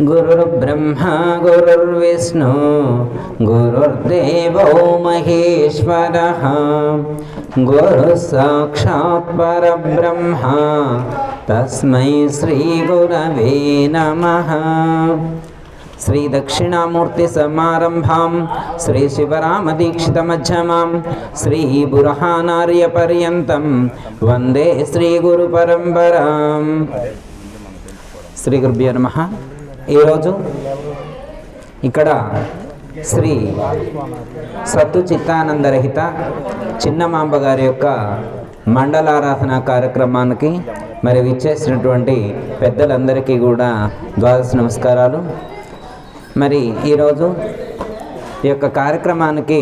गुरुर्ब्रह्मा गुरुर्विष्णु गुरुर्देवो महेश्वरः गुरुः साक्षात् परब्रह्मा तस्मै श्रीगुरवे नमः శ్రీ దక్షిణామూర్తి సమారంభాం శ్రీ శివరామదీక్షితమధ్యమాం శ్రీ బురహానార్య పర్యంతం వందే శ్రీ గురు పరంపరాం శ్రీ గురుభ్యో నమ ఈరోజు ఇక్కడ శ్రీ సత్తు చిత్తానందరహిత చిన్నమాంబ గారి యొక్క మండలారాధన కార్యక్రమానికి మరి విచ్చేసినటువంటి పెద్దలందరికీ కూడా ద్వాదశ నమస్కారాలు. మరి ఈరోజు ఈ యొక్క కార్యక్రమానికి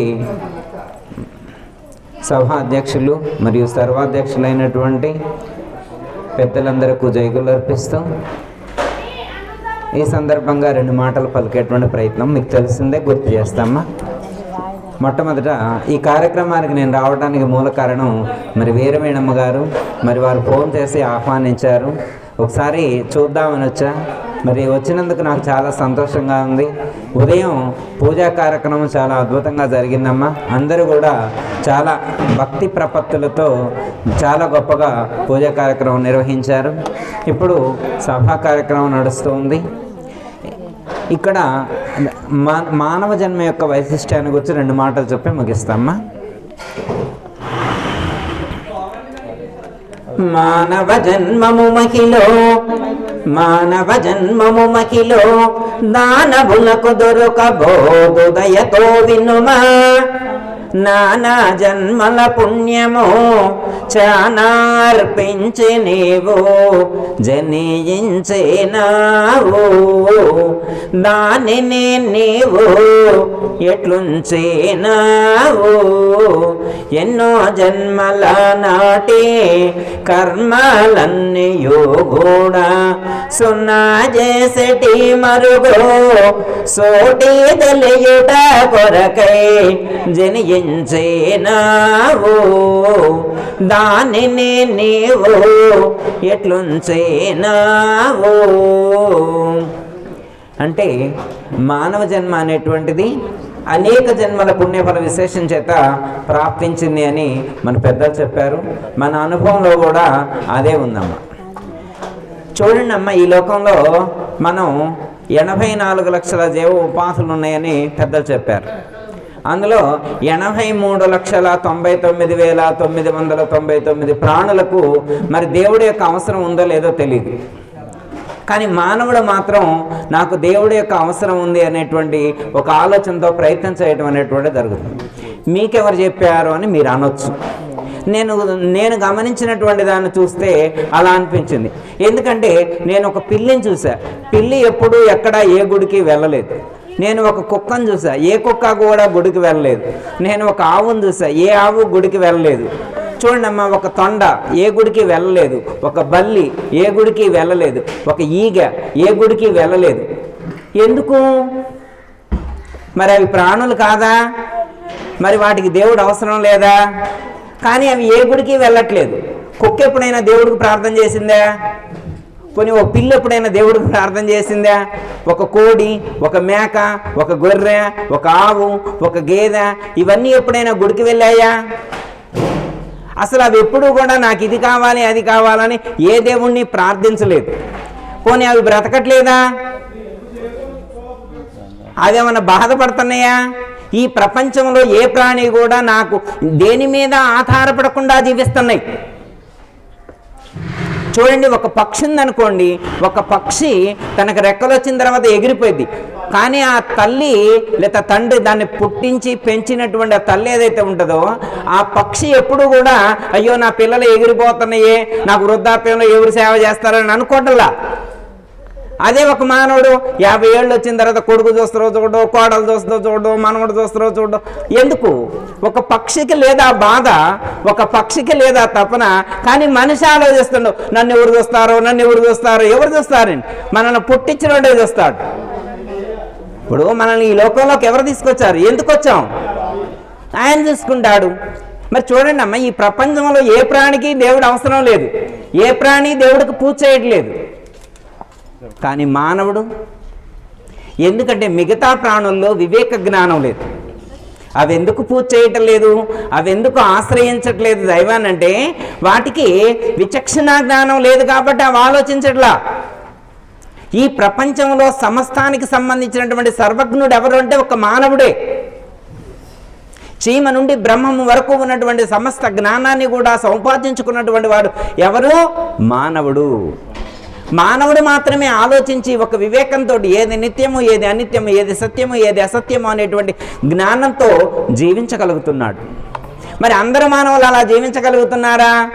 సభా అధ్యక్షులు మరియు సర్వాధ్యక్షులైనటువంటి పెద్దలందరికీ జైగులు అర్పిస్తూ ఈ సందర్భంగా రెండు మాటలు పలికేటువంటి ప్రయత్నం మీకు తెలిసిందే గుర్తు చేస్తామా? మొట్టమొదట ఈ కార్యక్రమానికి నేను రావడానికి మూల కారణం మరి వీరవేణమ్మ గారు. మరి వారు ఫోన్ చేసి ఆహ్వానించారు. ఒకసారి చూద్దామని వచ్చా. మరి వచ్చినందుకు నాకు చాలా సంతోషంగా ఉంది. ఉదయం పూజా కార్యక్రమం చాలా అద్భుతంగా జరిగిందమ్మా. అందరూ కూడా చాలా భక్తి ప్రపత్తులతో చాలా గొప్పగా పూజా కార్యక్రమం నిర్వహించారు. ఇప్పుడు సభా కార్యక్రమం నడుస్తుంది ఇక్కడ మా మానవ జన్మ యొక్క వైశిష్ట్యాన్ని గురించి రెండు మాటలు చెప్పి ముగిస్తామ్మా. మానవ జన్మము మహిలో మానవ జన్మము మహిలో దానవులకు దొరకబోదు దయతో వినుమా. నానా జన్మల పుణ్యము చానార్పించి నీవు జనించినావు. దానిని నీవు ఎట్లుంచినావు? ఎన్నో జన్మల నాటి కర్మలన్నీయో కూడా సున్నా చేసేటి మరుగో సోటి తెలియట కొరకై జనించేనావు. దానిని నీవు ఎట్లుంచేనావు? అంటే మానవ జన్మ అనేటువంటిది అనేక జన్మల పుణ్యఫల విశేషం చేత ప్రాప్తించింది అని మన పెద్దలు చెప్పారు. మన అనుభవంలో కూడా అదే ఉందమ్మ. చూడండి అమ్మ ఈ లోకంలో మనం ఎనభై నాలుగు లక్షల జీవ ఉపాసులు ఉన్నాయని పెద్దలు చెప్పారు. అందులో ఎనభై మూడు లక్షల తొంభై తొమ్మిది వేల తొమ్మిది వందల తొంభై తొమ్మిది ప్రాణులకు మరి దేవుడి యొక్క అవసరం ఉందో లేదో తెలియదు కానీ మానవుడు మాత్రం నాకు దేవుడి యొక్క అవసరం ఉంది అనేటువంటి ఒక ఆలోచనతో ప్రయత్నం చేయడం అనేటువంటి జరుగుతుంది. మీకెవరు చెప్పారు అని మీరు అనొచ్చు. నేను నేను గమనించినటువంటి దాన్ని చూస్తే అలా అనిపించింది. ఎందుకంటే నేను ఒక పిల్లిని చూసా. పిల్లి ఎప్పుడు ఎక్కడ ఏ గుడికి వెళ్ళలేదు. నేను ఒక కుక్కను చూసా. ఏ కుక్క కూడా గుడికి వెళ్ళలేదు. నేను ఒక ఆవును చూసా. ఏ ఆవు గుడికి వెళ్ళలేదు. చూడండి ఒక తొండ ఏ గుడికి వెళ్ళలేదు. ఒక బల్లి ఏ గుడికి వెళ్ళలేదు. ఒక ఈగ ఏ గుడికి వెళ్ళలేదు. ఎందుకు? మరి అవి ప్రాణులు కాదా? మరి వాటికి దేవుడు అవసరం లేదా? కానీ అవి ఏ గుడికి వెళ్ళట్లేదు. కుక్క ఎప్పుడైనా దేవుడికి ప్రార్థన చేసిందా? పోనీ ఒక పిల్లి ఎప్పుడైనా దేవుడికి ప్రార్థన చేసిందా? ఒక కోడి ఒక మేక ఒక గొర్రె ఒక ఆవు ఒక గేదె ఇవన్నీ ఎప్పుడైనా గుడికి వెళ్ళాయా? అసలు అవి ఎప్పుడూ కూడా నాకు ఇది కావాలి అది కావాలని ఏ దేవుణ్ణి ప్రార్థించలేదు. పోనీ అవి బ్రతకట్లేదా? అదేమన్నా బాధపడుతున్నాయా? ఈ ప్రపంచంలో ఏ ప్రాణి కూడా నాకు దేని మీద ఆధారపడకుండా జీవిస్తున్నాయి? చూడండి ఒక పక్షి ఉందనుకోండి ఒక పక్షి తనకు రెక్కలు వచ్చిన తర్వాత ఎగిరిపోయింది కానీ ఆ తల్లి లేదా తండ్రి దాన్ని పుట్టించి పెంచినటువంటి ఆ తల్లి ఏదైతే ఉంటుందో ఆ పక్షి ఎప్పుడు కూడా అయ్యో నా పిల్లలు ఎగిరిపోతున్నాయే నాకు వృద్ధాప్యంలో ఎవరు సేవ చేస్తారని అనుకోవట్లా అదే ఒక మానవుడు యాభై ఏళ్ళు వచ్చిన తర్వాత కొడుకు చూస్తారో చూడడం కోడలు చూస్తారో చూడడం మనవడు చూస్తారో చూడడం ఎందుకు? ఒక పక్షికి లేదా బాధ ఒక పక్షికి లేదా తపన కానీ మనిషి ఆలోచిస్తుండవు నన్ను ఎవరు చూస్తారో నన్ను ఎవరు చూస్తారో ఎవరు చూస్తారండి మనల్ని పుట్టించినోడే చూస్తాడు. ఇప్పుడు మనల్ని ఈ లోకంలోకి ఎవరు తీసుకొచ్చారు? ఎందుకు వచ్చాం? ఆయన చూసుకుంటాడు. మరి చూడండి అమ్మ ఈ ప్రపంచంలో ఏ ప్రాణికి దేవుడు అవసరం లేదు. ఏ ప్రాణి దేవుడికి పూజ చేయట్లేదు. కానీ మానవుడు ఎందుకంటే మిగతా ప్రాణుల్లో వివేక జ్ఞానం లేదు. అవి ఎందుకు పూజ చేయటం లేదు? అవి ఎందుకు ఆశ్రయించట్లేదు దైవాన్ని అంటే వాటికి విచక్షణ జ్ఞానం లేదు కాబట్టి అవి ఆలోచించట్లా. ఈ ప్రపంచంలో సమస్తానికి సంబంధించినటువంటి సర్వజ్ఞుడు ఎవరు అంటే ఒక మానవుడే. చీమ నుండి బ్రహ్మము వరకు ఉన్నటువంటి సమస్త జ్ఞానాన్ని కూడా సంపాదించుకున్నటువంటి వాడు ఎవరు? మానవుడు. మానవుడు మాత్రమే ఆలోచించి ఒక వివేకంతో ఏది నిత్యము ఏది అనిత్యము ఏది సత్యము ఏది అసత్యము అనేటువంటి జ్ఞానంతో జీవించగలుగుతున్నాడు. మరి అందరు మానవులు అలా జీవించగలుగుతున్నారా?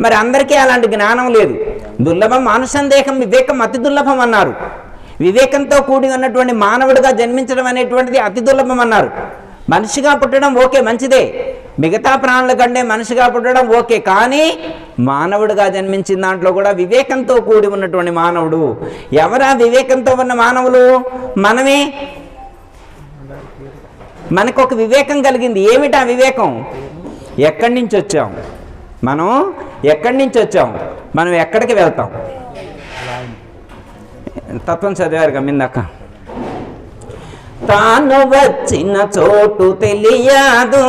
మరి అందరికీ అలాంటి జ్ఞానం లేదు. దుర్లభం మానుసందేహం వివేకం అతి దుర్లభం అన్నారు. వివేకంతో కూడి ఉన్నటువంటి మానవుడిగా జన్మించడం అనేటువంటిది అతి దుర్లభం అన్నారు. మనిషిగా పుట్టడం ఓకే మంచిదే. మిగతా ప్రాణుల కంటే మనిషిగా పుట్టడం ఓకే కానీ మానవుడిగా జన్మించిన దాంట్లో కూడా వివేకంతో కూడి ఉన్నటువంటి మానవుడు. ఎవరా వివేకంతో ఉన్న మానవులు? మనమే. మనకు ఒక వివేకం కలిగింది. ఏమిటా వివేకం? ఎక్కడి నుంచి వచ్చాం? మనం ఎక్కడి నుంచి వచ్చాం? మనం ఎక్కడికి వెళ్తాం? తత్వం చదివారు గమ్మిందాక తాను వచ్చిన చోటు తెలియదు.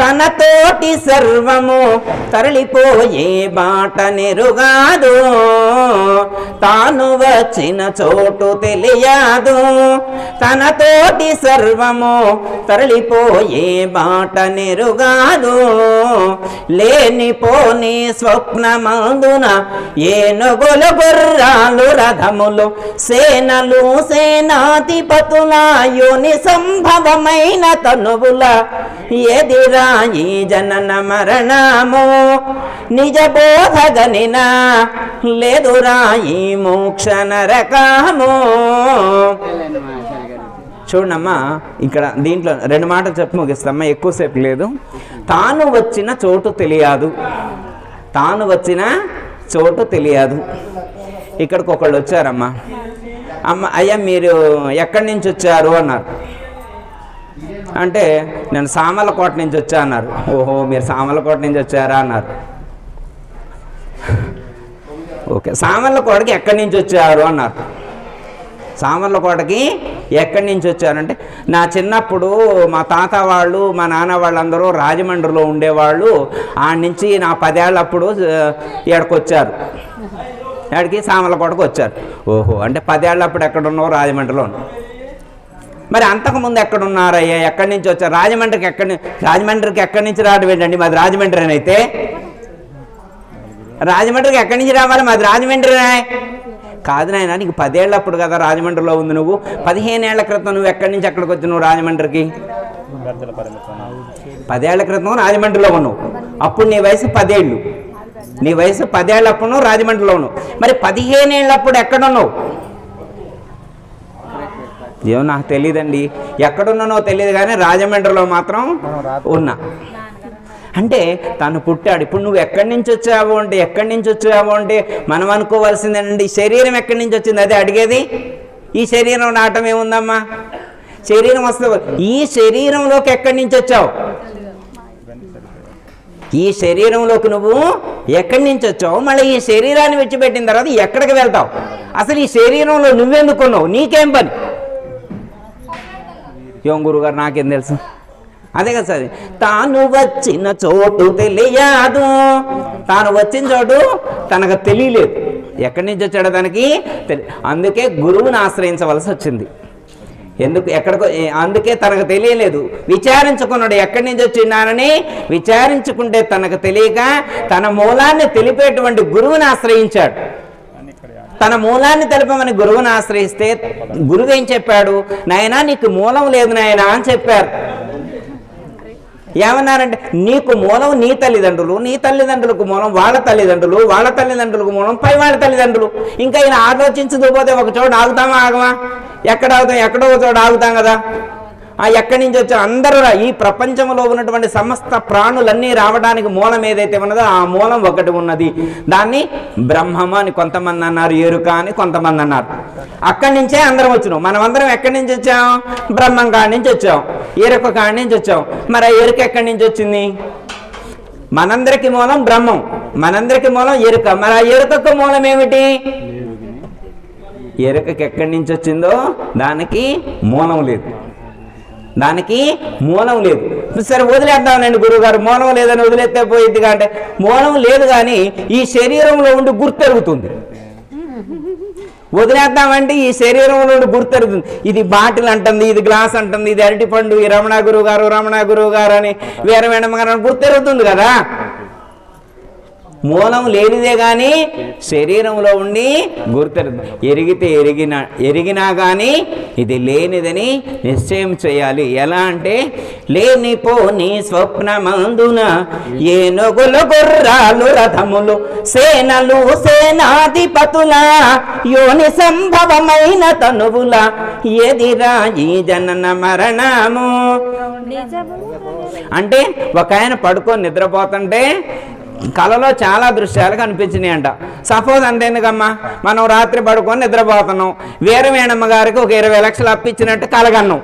తనతోటి సర్వము తరలిపోయే బాట నెరుగాదు. తాను వచ్చిన చోటు తెలియదు. తనతోటి సర్వము తరలిపోయే బాట నెరుగాదు. లేనిపోని స్వప్నమందున ఏనుగులు గుర్రాలు రథములు సేనలు సేనాధిపతులాయుని సంభవమైన తనువుల ఎదిరా ఈ జనన మరణము నిజ బోధగనినా లేదురా ఈ మోక్ష నరకము. చూడమ్మా ఇక్కడ దీంట్లో రెండు మాటలు చెప్పి ముగిస్తామ్మా ఎక్కువసేపు లేదు. తాను వచ్చిన చోటు తెలియదు. తాను వచ్చిన చోటు తెలియదు. ఇక్కడికి ఒకళ్ళు వచ్చారమ్మా. అమ్మ అయ్యా మీరు ఎక్కడి నుంచి వచ్చారు? అన్నారు. అంటే నేను సామలకోట నుంచి వచ్చా అన్నారు. ఓహో మీరు సామలకోట నుంచి వచ్చారా అన్నారు. ఓకే సామర్లకోటకి ఎక్కడి నుంచి వచ్చారు అన్నారు. సామర్లకోటకి ఎక్కడి నుంచి వచ్చారంటే నా చిన్నప్పుడు మా తాత వాళ్ళు మా నాన్న వాళ్ళందరూ రాజమండ్రిలో ఉండేవాళ్ళు. ఆడ నుంచి నా పదేళ్ళప్పుడు ఇక్కడికి వచ్చారు. సామర్లకోటకు వచ్చారు. ఓహో అంటే పదేళ్ళప్పుడు ఎక్కడ ఉన్నావు? రాజమండ్రిలో ఉన్నావు. మరి అంతకుముందు ఎక్కడ ఉన్నారయ్యా ఎక్కడి నుంచి వచ్చారు? రాజమండ్రికి ఎక్కడి రాజమండ్రికి ఎక్కడి నుంచి రావడం ఏంటండి? మాది రాజమండ్రి అని అయితే. రాజమండ్రికి ఎక్కడి నుంచి రావాలి? మాది రాజమండ్రినే. కాదు నాయన నీకు పదేళ్ళప్పుడు కదా రాజమండ్రిలో ఉంది నువ్వు. పదిహేనేళ్ళ క్రితం నువ్వు ఎక్కడి నుంచి ఎక్కడికి వచ్చి నువ్వు రాజమండ్రికి? పదేళ్ళ క్రితం రాజమండ్రిలో ఉన్నావు. అప్పుడు నీ వయసు పదేళ్ళు. నీ వయసు పదేళ్ళప్పుడు నువ్వు రాజమండ్రిలో ఉన్నావు. మరి పదిహేనేళ్ళప్పుడు ఎక్కడున్నావు ఏమో నాకు తెలియదండి ఎక్కడున్నానో తెలియదు కానీ రాజమండ్రిలో మాత్రం ఉన్నా. అంటే తను పుట్టాడు. ఇప్పుడు నువ్వు ఎక్కడి నుంచి వచ్చావు అంటే ఎక్కడి నుంచి వచ్చావు అంటే మనం అనుకోవాల్సిందేనండి. ఈ శరీరం ఎక్కడి నుంచి వచ్చింది? అదే అడిగేది? ఈ శరీరం నాటం ఏముందమ్మా? శరీరం వస్తే ఈ శరీరంలోకి ఎక్కడి నుంచి వచ్చావు? ఈ శరీరంలోకి నువ్వు ఎక్కడి నుంచి వచ్చావు? మళ్ళీ ఈ శరీరాన్ని విడిచిపెట్టిన తర్వాత ఎక్కడికి వెళ్తావు? అసలు ఈ శరీరంలో నువ్వెందుకున్నావు నీకేం పని? ఏం గురుగారు నాకేం తెలుసు? అదే కదా సార్ తాను వచ్చిన చోటు తెలియదు. తాను వచ్చిన చోటు తనకు తెలియలేదు. ఎక్కడి నుంచి వచ్చాడో తనకి తెలి అందుకే గురువుని ఆశ్రయించవలసి వచ్చింది. ఎందుకు ఎక్కడికో అందుకే తనకు తెలియలేదు. విచారించుకున్నాడు ఎక్కడి నుంచి వచ్చినానని విచారించుకుంటే తనకు తెలియక తన మూలాన్ని తెలిపేటువంటి గురువుని ఆశ్రయించాడు. తన మూలాన్ని తెలపమని గురువుని ఆశ్రయిస్తే గురువు ఏం చెప్పాడు? నాయనా నీకు మూలం లేదు నాయనా అని చెప్పారు. ఏమన్నారంటే నీకు మూలం నీ తల్లిదండ్రులు నీ తల్లిదండ్రులకు మూలం వాళ్ళ తల్లిదండ్రులు వాళ్ళ తల్లిదండ్రులకు మూలం పై వాళ్ళ తల్లిదండ్రులు. ఇంకా ఈయన ఆలోచించదు పోతే ఒక చోట ఆగుతామా ఆగమా? ఎక్కడ ఆగుతాం ఎక్కడో ఒక చోట ఆగుతాం కదా. ఎక్కడి నుంచి వచ్చారు అందరూ ఈ ప్రపంచంలో ఉన్నటువంటి సమస్త ప్రాణులన్నీ రావడానికి మూలం ఏదైతే ఉన్నదో ఆ మూలం ఒకటి ఉన్నది. దాన్ని బ్రహ్మము అని కొంతమంది అన్నారు ఎరుక అని కొంతమంది అన్నారు. అక్కడి నుంచే అందరం వచ్చినాం. మనం అందరం ఎక్కడి నుంచి వచ్చాం? బ్రహ్మం కాడి నుంచి వచ్చాం. ఎరుక కాడి నుంచి వచ్చాం. మరి ఆ ఎరుక ఎక్కడి నుంచి వచ్చింది? మనందరికి మూలం బ్రహ్మం. మనందరికి మూలం ఎరుక. మరి ఆ ఎరుకకు మూలం ఏమిటి? ఎరుకకి ఎక్కడి నుంచి వచ్చిందో దానికి మూలం లేదు. దానికి మూలం లేదు. సరే వదిలేద్దామండి గురువుగారు మూలం లేదని వదిలేస్తే పోయిద్ది అంటే మూలం లేదు కానీ ఈ శరీరంలో ఉండి గుర్తెరుగుతుంది. వదిలేద్దామంటే ఈ శరీరంలో ఉండి గుర్తెరుగుతుంది. ఇది బాటిల్ అంటుంది ఇది గ్లాస్ అంటుంది ఇది అరటిపండు ఈ రమణ గురువు గారు రమణ గురువు గారు అని వేరే వేణమ్మ గారు అని గుర్తెరుగుతుంది కదా. మూలం లేనిదే కానీ శరీరంలో ఉండి గుర్తెరు ఎరిగితే ఎరిగిన ఎరిగినా కానీ ఇది లేనిదని నిశ్చయం చేయాలి. ఎలా అంటే లేనిపోని స్వప్నమందున ఏనుగులు గుర్రాలు రథములు సేనలు సేనాధిపతుల యోని సంభవమైన తనువుల ఎదిరా ఈ జనన మరణము. అంటే ఒక ఆయన పడుకొని నిద్రపోతుంటే కళలో చాలా దృశ్యాలు కనిపించినాయి అంట సపోజ్ అంతేందుకమ్మా మనం రాత్రి పడుకొని నిద్రపోతున్నాం. వీరవేణమ్మ గారికి ఒక ఇరవై లక్షలు అప్పించినట్టు కలగన్నాం.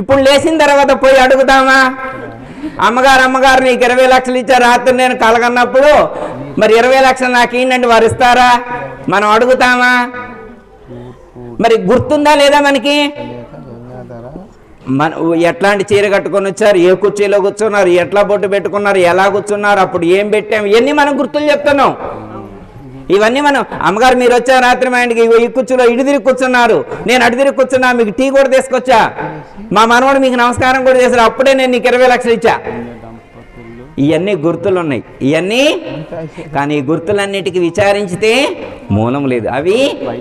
ఇప్పుడు లేచిన తర్వాత పోయి అడుగుతామా? అమ్మగారు అమ్మగారు నీకు ఇరవై లక్షలు ఇచ్చారు రాత్రి నేను కలగన్నప్పుడు మరి ఇరవై లక్షలు నాకు ఏంటంటే వారు ఇస్తారా? మనం అడుగుతామా? మరి గుర్తుందా లేదా మనకి? మన ఎట్లాంటి చీర కట్టుకొని వచ్చారు? ఏ కుర్చీలో కూర్చున్నారు? ఎట్లా బొట్టు పెట్టుకున్నారు? ఎలా కూర్చున్నారు? అప్పుడు ఏం పెట్టాము ఇవన్నీ మనం గుర్తులు చెప్తున్నాం. ఇవన్నీ మనం అమ్మగారు మీరు వచ్చారు రాత్రి మా ఇంటికి ఈ కుర్చీలో ఇటు తిరిగి కూర్చున్నారు. నేను అటు తిరిగి కూర్చున్నా మీకు టీ కూడా తీసుకొచ్చా? మా మనవాడు మీకు నమస్కారం కూడా చేశారు అప్పుడే నేను నీకు ఇరవై లక్షలు ఇచ్చా. ఇవన్నీ గుర్తులు ఉన్నాయి ఇవన్నీ కానీ గుర్తులన్నిటికీ విచారించితే మూలం లేదు. అవి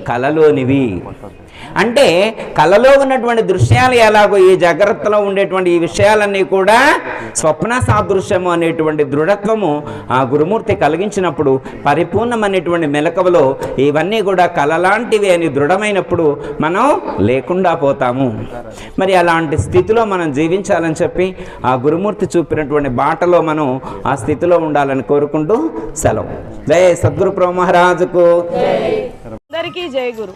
కలలోనివి. అంటే కలలో ఉన్నటువంటి దృశ్యాలు ఎలాగో ఈ జాగ్రత్తలో ఉండేటువంటి ఈ విషయాలన్నీ కూడా స్వప్న సాదృశ్యము అనేటువంటి దృఢత్వము ఆ గురుమూర్తి కలిగించినప్పుడు పరిపూర్ణమైనటువంటి మెలకువలో ఇవన్నీ కూడా కలలాంటివి అని దృఢమైనప్పుడు మనం లేకుండా పోతాము. మరి అలాంటి స్థితిలో మనం జీవించాలని చెప్పి ఆ గురుమూర్తి చూపినటువంటి బాటలో మనం ఆ స్థితిలో ఉండాలని కోరుకుంటూ సెలవు. జయ సద్గురు ప్రభు మహారాజుకు అందరికీ జై గురు.